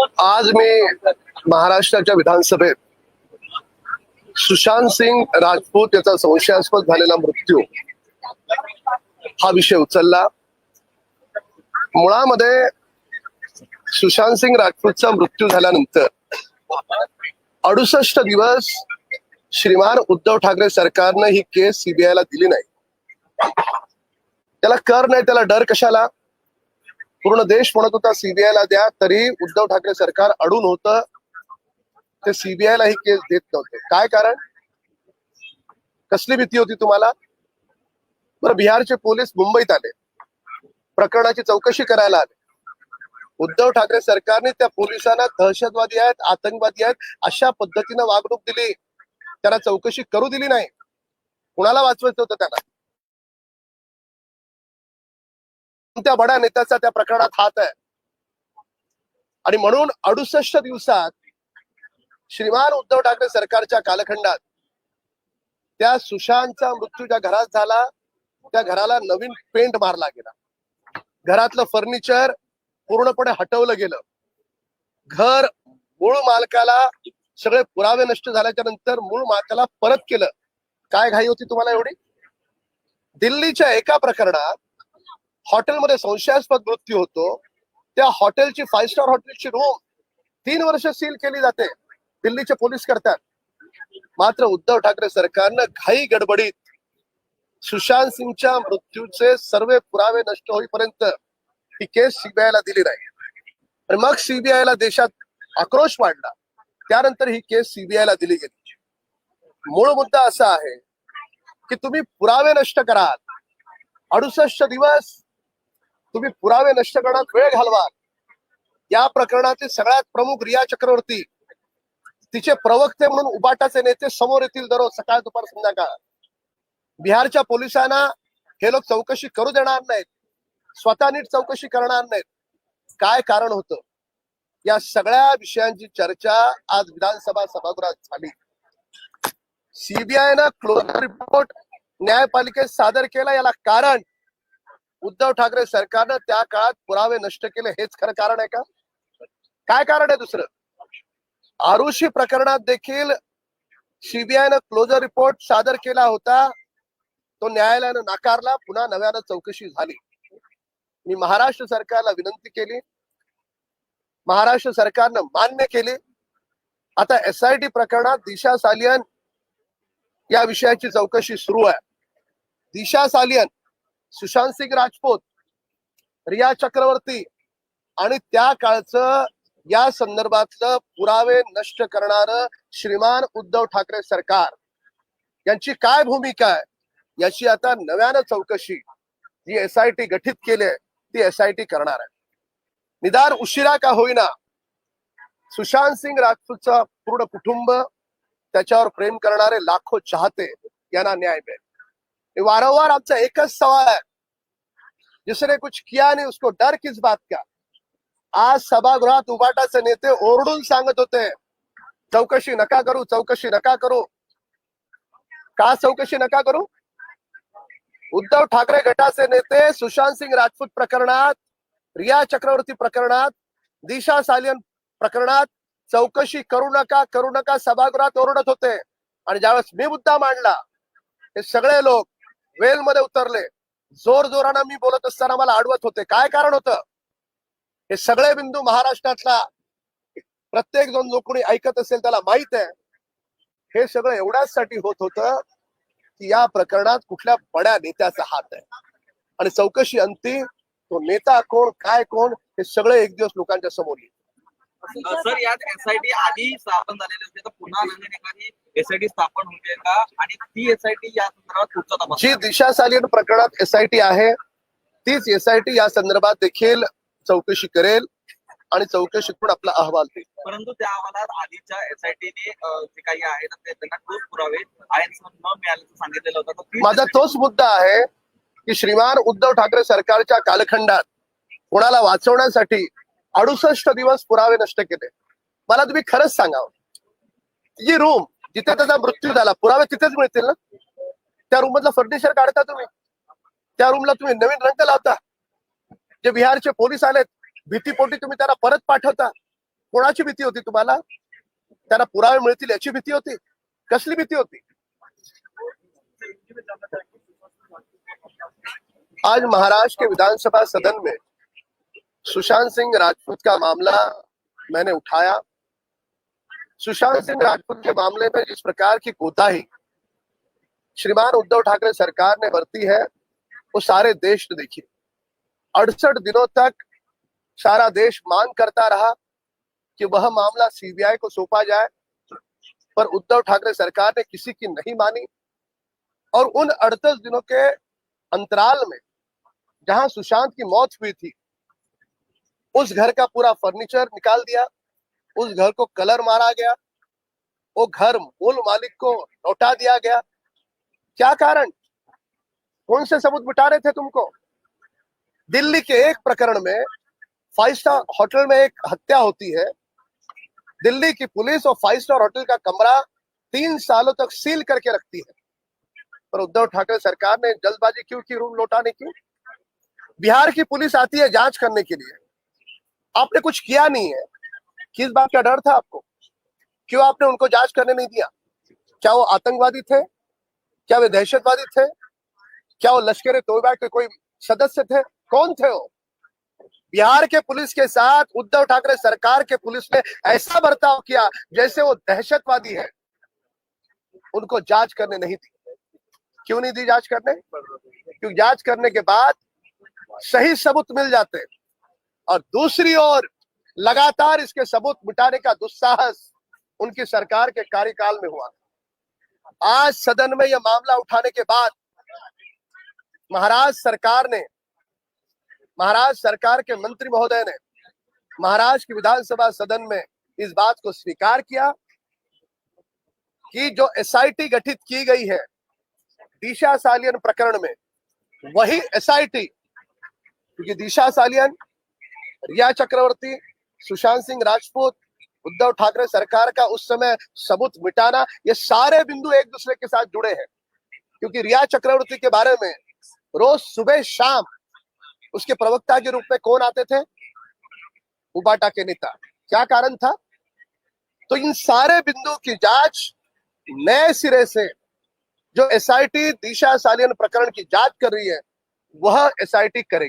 आज मी महाराष्ट्राच्या विधानसभेत सुशांत सिंग राजपूत याचा संशयास्पद झालेला मृत्यू हा विषय उचलला. मुळामध्ये सुशांत सिंग राजपूतचा मृत्यू झाल्यानंतर अडुसष्ट दिवस श्रीमान उद्धव ठाकरे सरकारनं ही केस सीबीआयला दिली नाही. त्याला कर नाही त्याला डर कशाला? पूर्ण देश म्हणत होता सीबीआयला द्या. तरी उद्धव ठाकरे सरकार अडून होतं. ते सीबीआयला ही केस देत नव्हते. काय कारण? कसली भीती होती तुम्हाला? बरं बिहारचे पोलीस मुंबईत आले. प्रकरणाची चौकशी करायला आले. उद्धव ठाकरे सरकारने त्या पोलिसांना दहशतवादी आहेत आतंकवादी आहेत अशा पद्धतीनं वागणूक दिली. त्यांना चौकशी करू दिली नाही. कुणाला वाचवायचं होतं त्यांना? त्या बड्या नेत्याचा त्या प्रकरणात हात आहे. आणि म्हणून अडुसष्ट दिवसात श्रीमान उद्धव ठाकरे सरकारच्या कालखंडात त्या सुशांतचा मृत्यू ज्या घरात झाला त्या घराला नवीन पेंट मारला गेला. घरातलं फर्निचर पूर्णपणे हटवलं गेलं. घर मूळ मालकाला सगळे पुरावे नष्ट झाल्याच्यानंतर मूळ मालकाला परत केलं. काय घाई होती तुम्हाला एवढी? दिल्लीच्या एका प्रकरणात हॉटेलमध्ये संशयास्पद मृत्यू होतो. त्या हॉटेलची फाईव्ह स्टार हॉटेलची रूम तीन वर्ष सील केली जाते. दिल्लीचे पोलीस करतात. मात्र उद्धव ठाकरे सरकारनं घाई गडबडीत सुशांत सिंगच्या मृत्यूचे सर्व पुरावे नष्ट होईपर्यंत ही केस सीबीआयला दिली नाही. आणि मग सीबीआयला देशात आक्रोश वाढला. त्यानंतर ही केस सीबीआयला दिली गेली. मूळ मुद्दा असा आहे की तुम्ही पुरावे नष्ट कराल. अडुसष्ट दिवस तुम्ही पुरावे नष्ट करण्यात वेळ घालवाल या प्रकरणातील सगळ्यात प्रमुख रिया चक्रवर्ती तिचे प्रवक्ते म्हणून उबाटाचे नेते समोर येतील दररोज सकाळ दुपार संध्याकाळ. बिहारच्या पोलिसांना हे लोक चौकशी करू देणार नाहीत. स्वतः नीट चौकशी करणार नाहीत. काय कारण होतं? या सगळ्या विषयांची चर्चा आज विधानसभा सभागृहात झाली. सीबीआयनं क्लोज रिपोर्ट न्यायपालिकेत सादर केला. याला कारण उद्धव ठाकरे सरकारनं त्या काळात पुरावे नष्ट केले हेच खरं कारण आहे का? काय कारण आहे दुसरं? आरुषी प्रकरणात देखील सीबीआयनं क्लोजर रिपोर्ट सादर केला होता. तो न्यायालयानं नाकारला पुन्हा नव्यानं चौकशी झाली. मी महाराष्ट्र सरकारला विनंती केली. महाराष्ट्र सरकारनं मान्य केली. आता एस आय टी प्रकरणात दिशा सालियन या विषयाची चौकशी सुरू आहे. दिशा सालियन सुशांत सिंग राजपूत रिया चक्रवर्ती आणि त्या काळचं या संदर्भातलं पुरावे नष्ट करणार श्रीमान उद्धव ठाकरे सरकार. यांची काय भूमिका आहे? याची आता नव्यानं चौकशी जी एस आय टी गठीत केली आहे ती एस आय टी करणार आहे. निदान उशिरा का होईना सुशांत सिंग राजपूतचं पूर्ण कुटुंब त्याच्यावर प्रेम करणारे लाखो चाहते यांना न्याय मिळेल. वारंवार आमचा एकच सवाल आहे जिसने कुछ किया नहीं उसको डर किस बात का? आज सभागृहात उबाटाचे नेते ओरडून सांगत होते चौकशी नका करू चौकशी नका करू। का चौकशी नका करू? उद्धव ठाकरे गटाचे नेते सुशांत सिंग राजपूत प्रकरणात रिया चक्रवर्ती प्रकरणात दिशा सालियन प्रकरणात चौकशी करू नका करू नका सभागृहात ओरडत होते. आणि ज्यावेळेस मी मुद्दा मांडला हे सगळे लोक वेलमध्ये उतरले. जोर जोरानं मी बोलत असताना मला अडवत होते. काय कारण होतं? हे सगळे बिंदू महाराष्ट्रातला प्रत्येक जण जो कोणी ऐकत असेल त्याला माहीत आहे. हे सगळं एवढ्याच साठी होत होतं की या प्रकरणात कुठल्या बड्या नेत्याचा हात आहे. आणि चौकशी अंती तो नेता कोण काय कोण हे सगळे एक दिवस लोकांच्या समोर येईल. सर यात एसआयटी आधी स्थापन झालेली असते. तर पुन्हा नवीन एखादी एसआयटी स्थापन होते का? आणि ती एसआयटी या संदर्भात पुढचा तपास जी दिशा सालियन प्रकरणात एसआयटी आहे तीच एसआयटी या संदर्भात देखील चौकशी करेल आणि चौकशी करून आपला अहवाल देईल. परंतु त्या अहवालात आधीच्या एसआयटीने जे काही आहे त्यांना ठोस पुरावे आयन न मिळाल्याचं सांगितलेलं होतं. माझा तोच मुद्दा आहे की श्रीमान उद्धव ठाकरे सरकारच्या कालखंडात कोणाला वाचवण्यासाठी अडुसष्ट दिवस पुरावे नष्ट केले. मला तुम्ही खरंच सांगावं. जी रूम जिथे त्याचा मृत्यू झाला पुरावे तिथेच मिळतील ना? त्या रूम मधला फर्निचर काढता तुम्ही. त्या रूमला तुम्ही नवीन रंग लावता. जे बिहारचे पोलीस आलेत भीतीपोटी तुम्ही त्यांना परत पाठवता. कोणाची भीती होती तुम्हाला? त्यांना पुरावे मिळतील याची भीती होती? कसली भीती होती? आज महाराष्ट्र के विधानसभा सदन में सुशांत सिंह राजपूत का मामला मैंने उठाया। सुशांत सिंह राजपूत के मामले में जिस प्रकार की कोताही श्रीमान उद्धव ठाकरे सरकार ने बरती है, वो सारे देश ने देखी। अड़सठ दिनों तक सारा देश मांग करता रहा कि वह मामला सीबीआई को सौंपा जाए, पर उद्धव ठाकरे सरकार ने किसी की नहीं मानी। और उन अड़तीस दिनों के अंतराल में जहाँ सुशांत की मौत हुई थी, उस घर का पूरा फर्नीचर निकाल दिया। उस घर को कलर मारा गया, वो घर मूल मालिक को लौटा दिया गया। क्या कारण? कौन से सबूत मिटा रहे थे तुमको? दिल्ली के एक प्रकरण में फाइव स्टार होटल में एक हत्या होती है। दिल्ली की पुलिस और फाइव स्टार होटल का कमरा तीन सालों तक सील करके रखती है। पर उद्धव ठाकरे सरकार ने जल्दबाजी क्यों की, रूम लौटाने की? बिहार की पुलिस आती है जाँच करने के लिए। आपने कुछ किया नहीं है। किस बात का डर था आपको? क्यों आपने उनको जाँच करने नहीं दिया? क्या वो आतंकवादी थे? क्या वे दहशतवादी थे? क्या वो लश्कर तोयबा के कोई सदस्य थे? कौन थे वो? बिहार के पुलिस के साथ उद्धव ठाकरे सरकार के पुलिस ने ऐसा बर्ताव किया जैसे वो दहशतवादी है। उनको जाँच करने नहीं दी। क्यों नहीं दी जाँच करने? क्योंकि जाँच करने के बाद सही सबूत मिल जाते। और दूसरी ओर लगातार इसके सबूत मिटाने का दुस्साहस उनकी सरकार के कार्यकाल में हुआ आज सदन में यह मामला उठाने के बाद महाराष्ट्र सरकार ने महाराष्ट्र सरकार के मंत्री महोदय ने महाराष्ट्र की विधानसभा सदन में इस बात को स्वीकार किया कि जो एसआईटी गठित की गई है दिशा सालियन प्रकरण में, वही एसआईटी क्योंकि दिशा सालियन रिया चक्रवर्ती सुशांत सिंह राजपूत, उद्धव ठाकरे सरकार का उस समय सबूत मिटाना, ये सारे बिंदु एक दूसरे के साथ जुड़े हैं। क्योंकि रिया चक्रवर्ती के बारे में रोज सुबह शाम उसके प्रवक्ता के रूप में कौन आते थे? उबाटा के नेता। क्या कारण था? तो इन सारे बिंदु की जाँच नए सिरे से जो एसआईटी दिशा सालियन प्रकरण की जाँच कर रही है, वह एसआईटी करेगी।